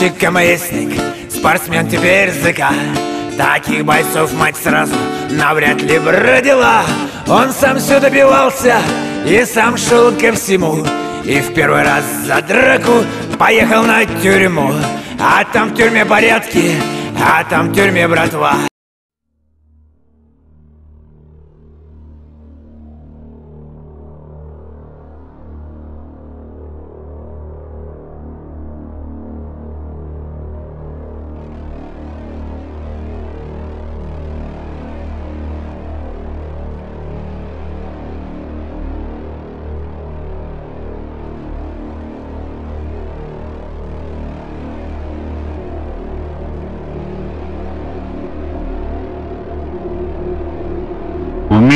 Летчик-КМСник, спортсмен теперь ЗК. Таких бойцов мать сразу навряд ли родила. Он сам все добивался и сам шел ко всему. И в первый раз за драку поехал на тюрьму. А там в тюрьме порядки, а там в тюрьме братва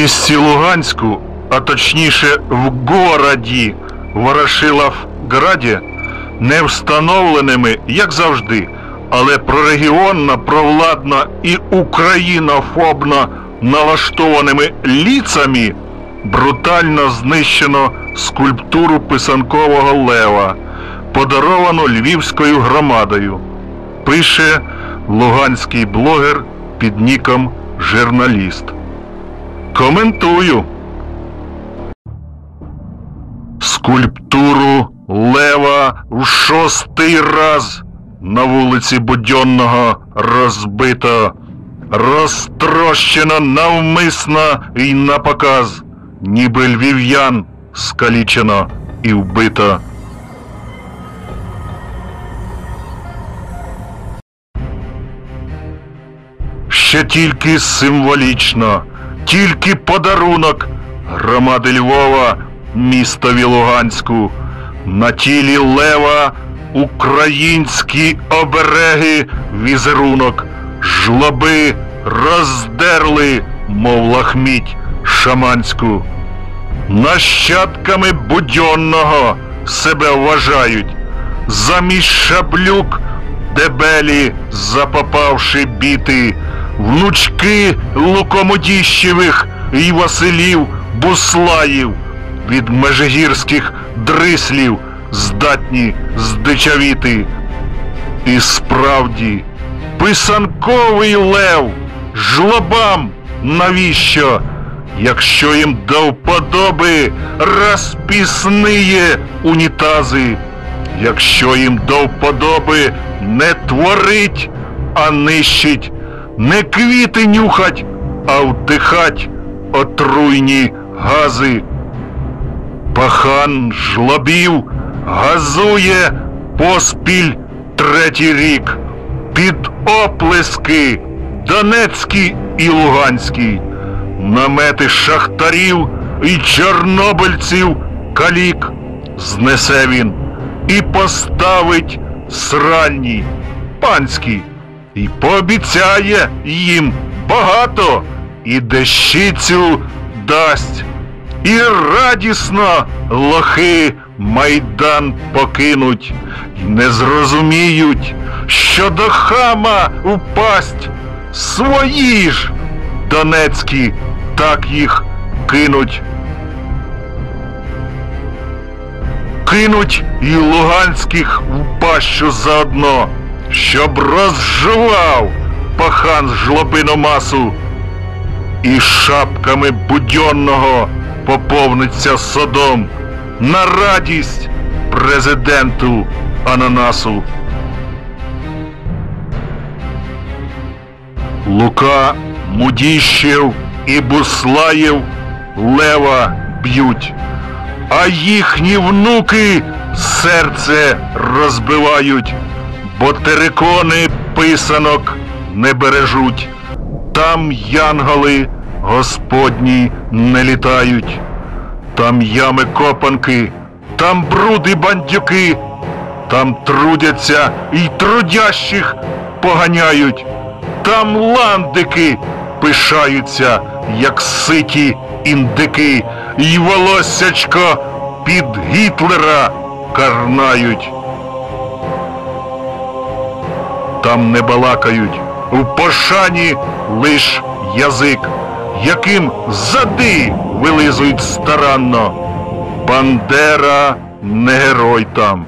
місті Луганську, а точніше в городі Ворошиловграді, не встановленими, як завжди, але прорегіонно, провладно і українофобно налаштованими ліцами брутально знищено скульптуру писанкового лева, подаровану львівською громадою. Пише луганський блогер під ніком Журналіст. Коментую. Скульптуру Лева в шостий раз на вулиці Будьонного розбито, розтрощено навмисно і на показ, ніби львів'ян скалічено і вбито. Ще тільки символічно, тільки подарунок громади Львова, містові Луганську, на тілі лева українські обереги візерунок, жлоби роздерли, мов лахміть шаманську. Нащадками будьонного себе вважають, замість шаблюк дебелі запопавши біти, внучки Лукомодіщевих і Василів Буслаїв від межигірських дрислів здатні здичавіти. І справді, писанковий лев жлобам навіщо, якщо їм до вподоби розпісниє унітази, якщо їм до вподоби не творить, а нищить, не квіти нюхать, а вдихать отруйні гази. Пахан жлобів газує поспіль третій рік. Під оплески Донецький і Луганський, намети шахтарів і чорнобильців калік знесе він. І поставить сранній панський, і пообіцяє їм багато, і дещицю дасть. І радісно лохи майдан покинуть, І не зрозуміють, що до хама впасть свої ж донецькі так їх кинуть. Кинуть і луганських в пащу заодно, щоб розжував пахан жлобину масу і шапками будьонного поповниться содом на радість президенту Ананасу. Лука, Мудіщев і Буслаєв лева б'ють, а їхні внуки серце розбивають, бо терикони писанок не бережуть. Там янголи Господні не літають, там ями копанки, там бруди бандюки, там трудяться і трудящих поганяють, там ландики пишаються, як ситі індики, і волоссячко під Гітлера карнають. Там не балакають, у пошані лиш язик, яким зади вилизують старанно. Бандера не герой там.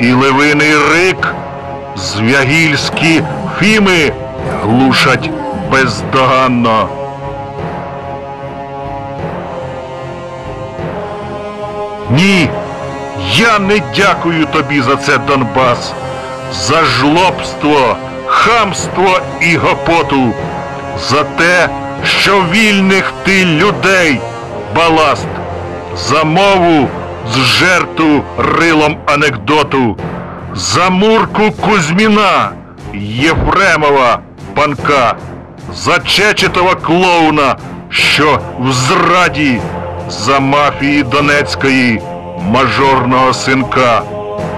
І левиний рик звягільські фіми глушать бездоганно. Ні, я не дякую тобі за це, Донбас, за жлобство, хамство і гопоту, за те, що вільних ти людей баласт, за мову з жертву рилом анекдоту, за мурку Кузьміна, Єфремова панка, за Чечетова клоуна, що в зраді, за мафії Донецької мажорного синка,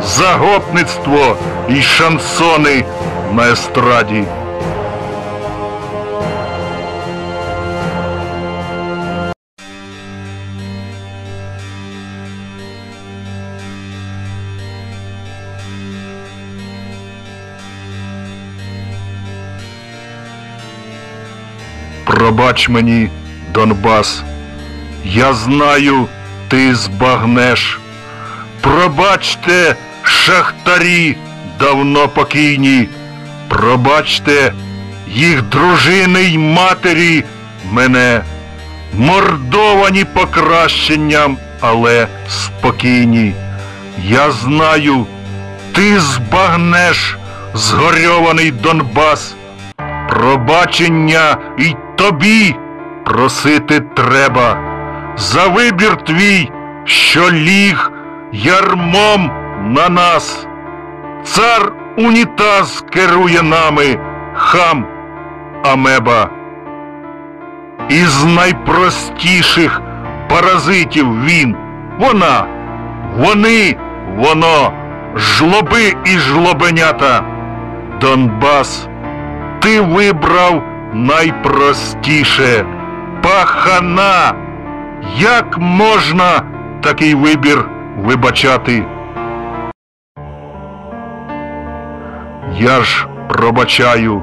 за гопництво і шансони на естраді. Пробач мені, Донбас, я знаю, ти збагнеш. Пробачте, шахтарі давно покійні, пробачте їх дружини й матері мене, мордовані покращенням, але спокійні. Я знаю, ти збагнеш згорьований Донбас. Пробачення й тобі просити треба за вибір твій, що ліг ярмом на нас. Цар унітаз керує нами, хам амеба. Із найпростіших паразитів він, вона, вони, воно, жлоби і жлобенята. Донбас ти вибрав найпростіше пахана. Як можна такий вибір вибачати? Я ж пробачаю,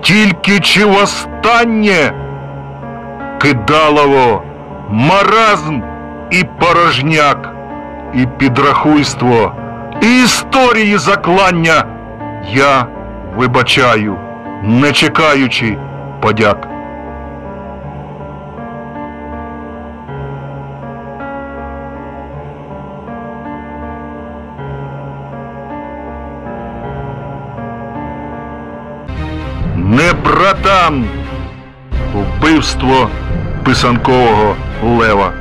тільки чи востаннє кидалово, маразм і порожняк, і підрахуйство, і історії заклання я вибачаю, не чекаючи подяк. Не братан, вбивство писанкового лева.